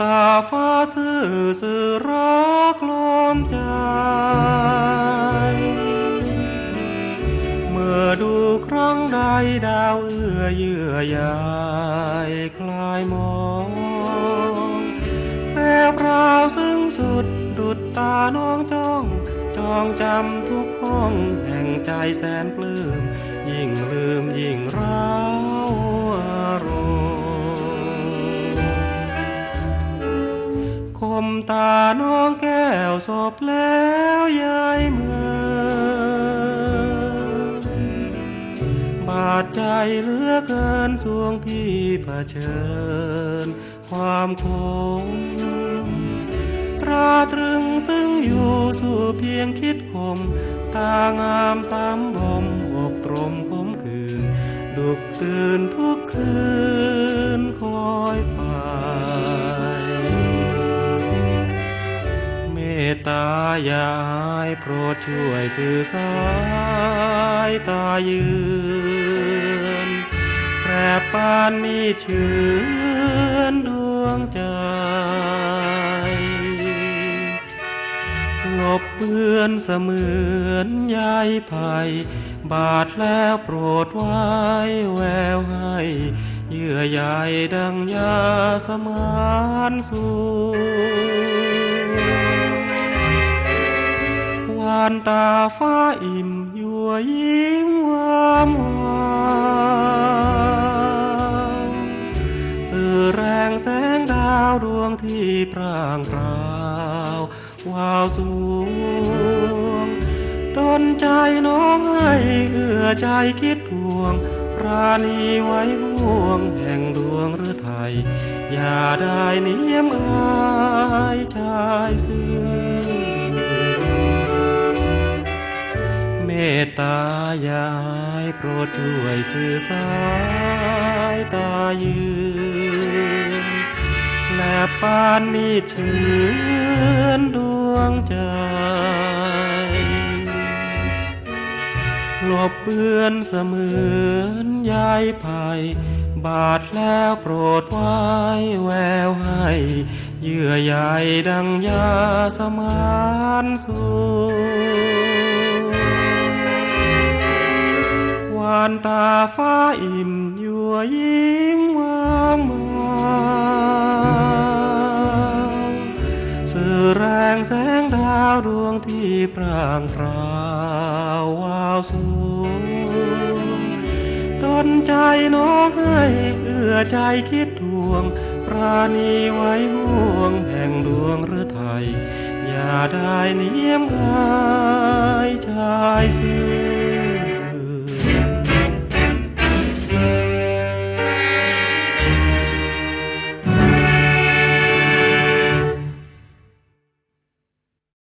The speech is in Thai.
ตาฟ้าซื่อสื่อรักลมใจ เมื่อดูครั้งใดดาวเอื้อเยื่อใยคลายมองแพรวพราวซึ่งสุดดุดตาน้องจ้อง จองจำทุกห้องแห่งใจแสนปลื้ม ยิ่งลืมยิ่งร้าว ตาน้องแก้วศพแล้วยายเมืองบาดใจเหลือเกินสวงที่เผชิญ ความคมตราตรึงซึ่งอยู่สู่เพียงคิดคม ตางามสามบ่มอกตรมคมคืน ดุกตื่นทุกคืนคอยฝ่า ตายาให้โปรดช่วยสื่อสายตายืนแปรปานมีเชื่อนดวงใจหลบเบือนเสมือนยายไผ่บาดแล้วโปรดไว้แววให้เยื่อใยดังยาสมานสูวานตาฟ้าอิ่มยัวยิ้มวามวาวสื่อแรงแสงดาวดวงที่พรางพราววาวสวงดนใจน้องให้เอื้อใจคิดห่วงราณีไว้ห่วงแห่งดวงฤทัยอย่าได้เนียมอายชายซื่อ ตตายาให้โปรดช่วยสื่อสายตายืนและปานมีเชือนดวงใจหลบเบือนเสมือนยายไผ่บาดแล้วโปรดไว้แววให้เยื่อใยดังยาสมานสูวานตาฟ้าอิ่มยั่วยิ้มวางวาวสื่อแรงแสงดาวดวงที่พรางพราววาวสวงดนใจน้องให้เอื้อใจคิดห่วงปราณีไว้ห่วงแห่งดวงฤทัยอย่าได้เนียมอายชายเสือ